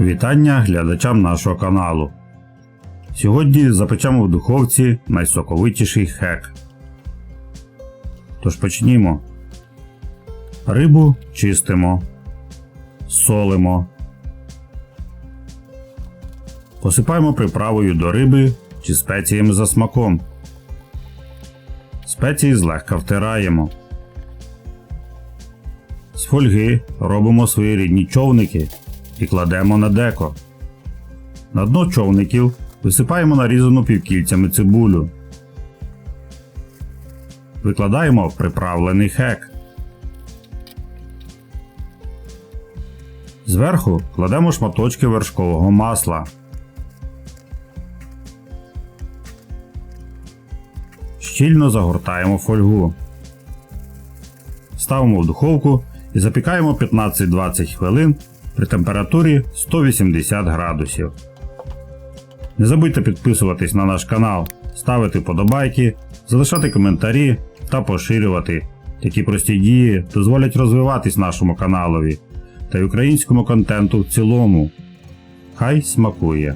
Вітання глядачам нашого каналу. Сьогодні запечемо в духовці найсоковитіший хек. Тож почнімо. Рибу чистимо, солимо. Посипаємо приправою до риби чи спеціями за смаком. Спеції злегка втираємо. З фольги робимо свої рідні човники і кладемо на деко. На дно човників висипаємо нарізану півкільцями цибулю. Викладаємо приправлений хек. Зверху кладемо шматочки вершкового масла. Щільно загортаємо фольгу. Ставимо в духовку і запікаємо 15-20 хвилин при температурі 180 градусів. Не забудьте підписуватись на наш канал, ставити подобайки, залишати коментарі та поширювати. Такі прості дії дозволять розвиватись нашому каналові та й українському контенту в цілому. Хай смакує!